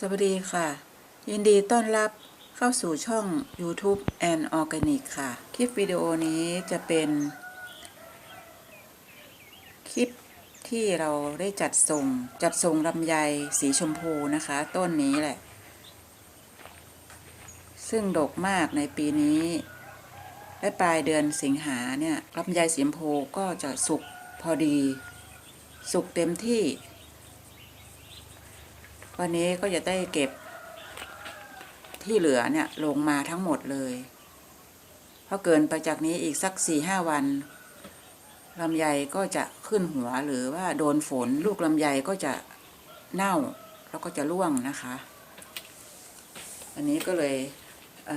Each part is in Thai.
สวัสดีค่ะ ยินดีต้อนรับเข้าสู่ช่อง YouTube and Organic ค่ะ คลิปวิดีโอนี้จะเป็น คลิปที่เราได้จัดส่ง จัดส่งลำไยสีชมพูนะคะ ต้นนี้แหละ ซึ่งดกมากในปีนี้ และปลายเดือนสิงหาเนี่ยลำไยสีชมพูก็จะสุกพอดี สุกเต็มที่ วันนี้ก็จะได้เก็บที่เหลือเนี่ยลงมาทั้งหมดเลยเพราะเกินไปจากนี้อีกสักสี่ห้าวันลำไยก็จะขึ้นหัวหรือว่าโดนฝนลูกลำไยก็จะเน่าแล้วก็จะร่วงนะคะ อันนี้ก็เลยเ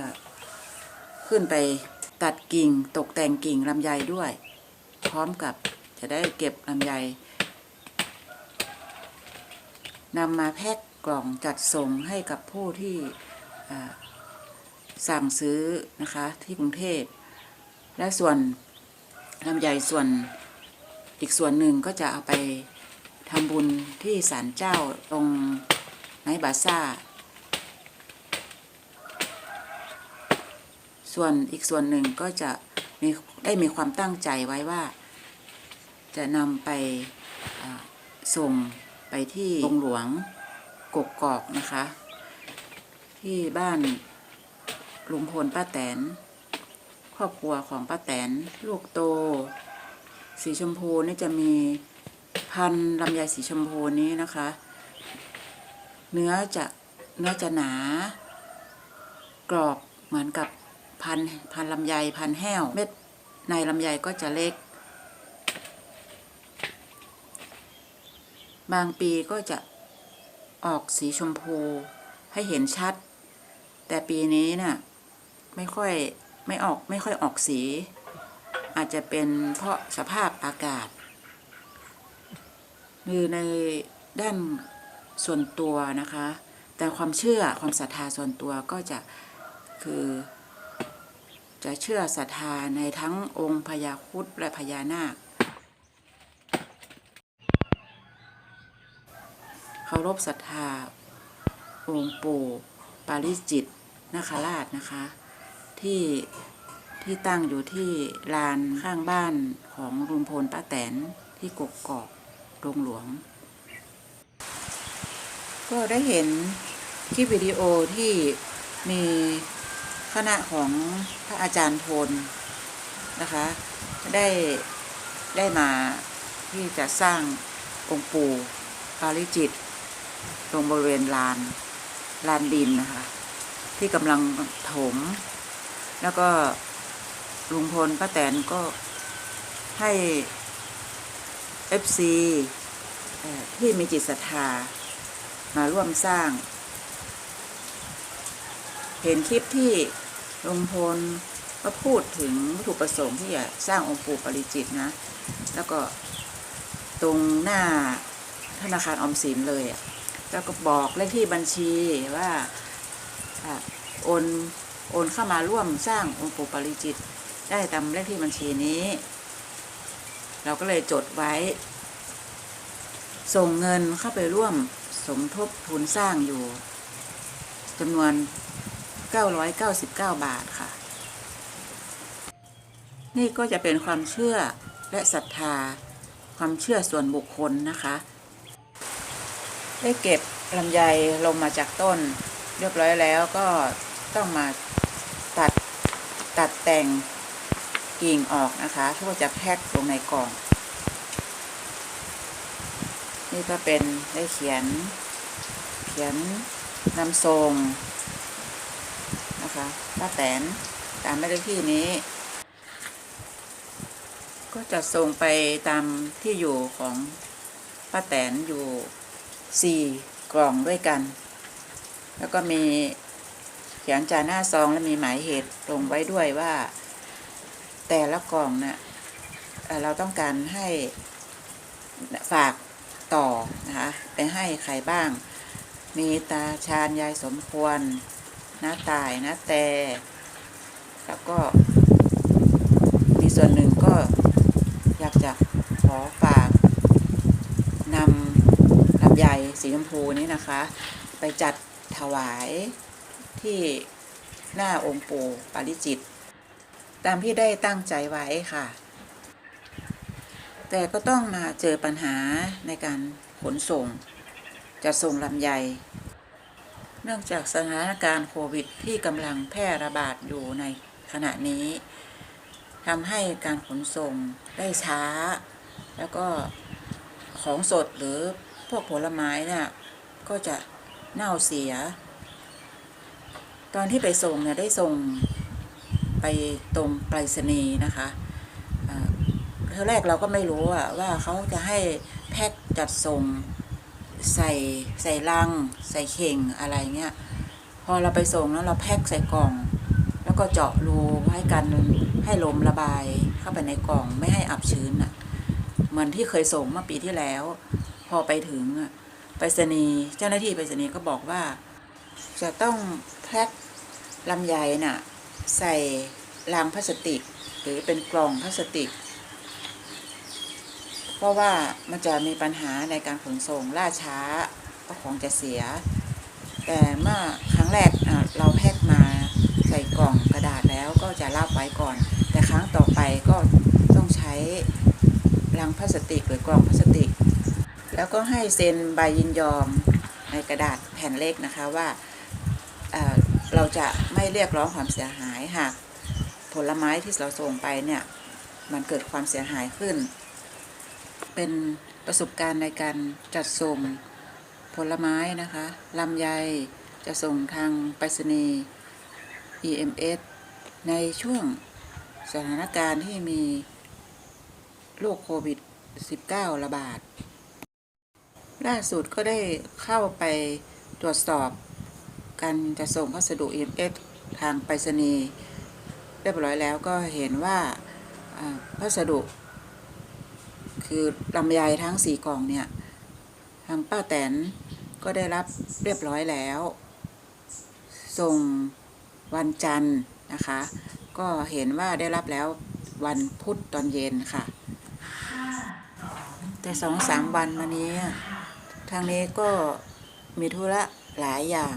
ขึ้นไปตัดกิ่งตกแต่งกิ่งลำไยด้วย พร้อมกับจะได้เก็บลำไยนำมาแพ็ค กล่องจัดส่งให้กับผู้ที่สั่งซื้อนะคะที่กรุงเทพ และส่วนลำไยส่วนอีกส่วนหนึ่งก็จะเอาไปทำบุญที่ศาลเจ้าตรงไนบาซ่า ส่วนอีกส่วนหนึ่งก็จะมีได้มีความตั้งใจไว้ว่า จะนำไปส่งไปที่โรงหลวง กกกอกนะคะ ที่บ้านลุงพลป้าแตน ครอบครัวของป้าแตน ลูกโต สีชมพูนี่จะมีพันลำไยสีชมพูนี้นะคะ เนื้อจะเนื้อจะหนา กรอบเหมือนกับพันพันลำไยพันแห้ว เม็ดในลำไยก็จะเล็ก บางปีก็จะ ออกสีชมพูให้เห็นชัด แต่ปีนี้น่ะไม่ค่อยไม่ออกไม่ค่อยออกสี อาจจะเป็นเพราะสภาพอากาศหรือในด้านส่วนตัวนะคะ แต่ความเชื่อความศรัทธาส่วนตัวก็จะคือจะเชื่อศรัทธาในทั้งองค์พญาครุดและพญานาค เคารพศรัทธา องค์ปู่ปาริจิตนาคราชนะคะ ที่ที่ตั้งอยู่ที่ลานข้างบ้านของลุงพลป้าแตนที่กกกอกโรงหลวง ก็ได้เห็นคลิปวิดีโอที่มีคณะของพระอาจารย์โทนนะคะ ได้ได้มาที่จะสร้างองค์ปู่ปาริจิต ตรงบริเวณลานลานดินนะคะ ที่กำลังถม แล้วก็ลุงพลป้าแตนก็ให้ FC เอ่อที่มีจิตศรัทธามาร่วมสร้าง เห็นคลิปที่ลุงพลก็พูดถึงวัตถุประสงค์ที่จะสร้างองค์ปู่ปริจิตนะ แล้วก็ตรงหน้าธนาคารออมสินเลยอะ แล้วก็บอกเลขที่บัญชีว่าโอนโอนเข้ามาร่วมสร้างองค์ปู่ปาริจิต ได้ตามเลขที่บัญชีนี้ เราก็เลยจดไว้ ส่งเงินเข้าไปร่วมสมทบทุนสร้างอยู่จำนวน 999 บาทค่ะ นี่ก็จะเป็นความเชื่อและศรัทธาความเชื่อส่วนบุคคลนะคะ ได้เก็บลำไยลงมาจากต้น เรียบร้อยแล้วก็ต้องมาตัดตัดแต่งกิ่งออกนะคะเพื่อจะแพ็คลงในกล่อง นี่ก็เป็นได้เขียน เขียนนำทรงนะคะป้าแตนตามไม่ได้ที่นี้ ก็จะส่งไปตามที่อยู่ของป้าแตนอยู่ สี่กล่องด้วยกัน แล้วก็มีเขียนจาหน้าซองและมีหมายเหตุลงไว้ด้วยว่า แต่ละกล่องเนะ่ะเอ่อเราต้องการให้ฝากต่อนะคะไปให้ใครบ้าง มีตาชาญยายสมควรน้าตายน้าแต่แล้วก็มีส่วนหนึ่งก็อยากจะขอ ฝากนำลำไยสีชมพูนี้นะคะ ไปจัดถวายที่หน้าองค์ปู่ปาริจิต ตามที่ได้ตั้งใจไว้ค่ะ แต่ก็ต้องมาเจอปัญหาในการขนส่งจะส่งลำไย เนื่องจากสถานการณ์โควิดที่กำลังแพร่ระบาดอยู่ในขณะนี้ทำให้การขนส่งได้ช้า แล้วก็ของสดหรือ พวกผลไม้เนี่ยก็จะเน่าเสีย ตอนที่ไปส่งเนี่ยได้ส่งไปตรงไปรษณีย์นะคะเท่แรกเราก็ไม่รู้อะว่าเขาจะให้แพ็คจัดส่งใส่ใส่ลัง ใส่เข่งอะไรเงี้ย พอเราไปส่งแล้วเราแพ็คใส่กล่อง แล้วก็เจาะรูให้กันให้ลมระบายเข้าไปในกล่องไม่ให้อับชื้นอะเหมือนที่เคยส่งเมื่อปีที่แล้ว อไปถึงไปรษณีย์เจ้าหน้าที่ไปรษณีย์ก็บอกว่า จะต้องแพ็คลำไยน่ะใส่ลังพลาสติก หรือเป็นกล่องพลาสติก เพราะว่ามันจะมีปัญหาในการขนส่งล่าช้าเพราะของจะเสีย แต่เมื่อครั้งแรกเราแพ็คมาใส่กล่องกระดาษแล้วก็จะรับไว้ก่อน แต่ครั้งต่อไปก็ต้องใช้ลังพลาสติกหรือกล่องพลาสติก แล้วก็ให้เซ็นใบยินยอมในกระดาษแผ่นเล็กนะคะว่าเเราจะไม่เรียกร้องความเสียหายหากผลไม้ที่เราส่งไปเนี่ยมันเกิดความเสียหายขึ้น เป็นประสบการณ์ในการจัดส่งผลไม้นะคะลำไยจะส่งทางไปรษณีย์ EMS ในช่วงสถานการณ์ที่มีโรคโควิด -19 ระบาด ล่าสุดก็ได้เข้าไปตรวจสอบ การจะส่งพัสดุ EMS ทางไปรษณีย์เรียบร้อยแล้วก็เห็นว่าพัสดุ คือลำไยทั้งสี่กล่องเนี่ยทางป้าแตนก็ได้รับเรียบร้อยแล้ว ส่งวันจันทร์นะคะ ก็เห็นว่าได้รับแล้ววันพุธตอนเย็นค่ะ แต่สองสามวันมานี้ ทางนี้ก็มีธุระหลายอย่าง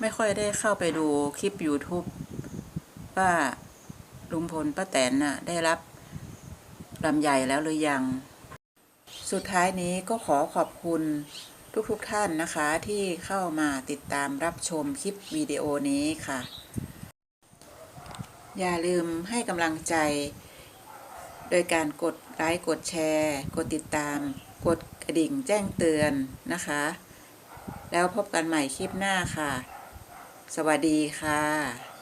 ไม่ค่อยได้เข้าไปดูคลิป YouTube ว่าลุงพลป้าแตนน่ะ ได้รับลำใหญ่แล้วหรือยัง สุดท้ายนี้ก็ขอขอบคุณทุกๆทท่านนะคะที่เข้ามาติดตามรับชมคลิปวิดีโอนี้ค่ะ อย่าลืมให้กำลังใจ โดยการกดไลค์กดแชร์ กดติดตาม กด ระดิ่งแจ้งเตือนนะคะ แล้วพบกันใหม่คลิปหน้าค่ะ สวัสดีค่ะ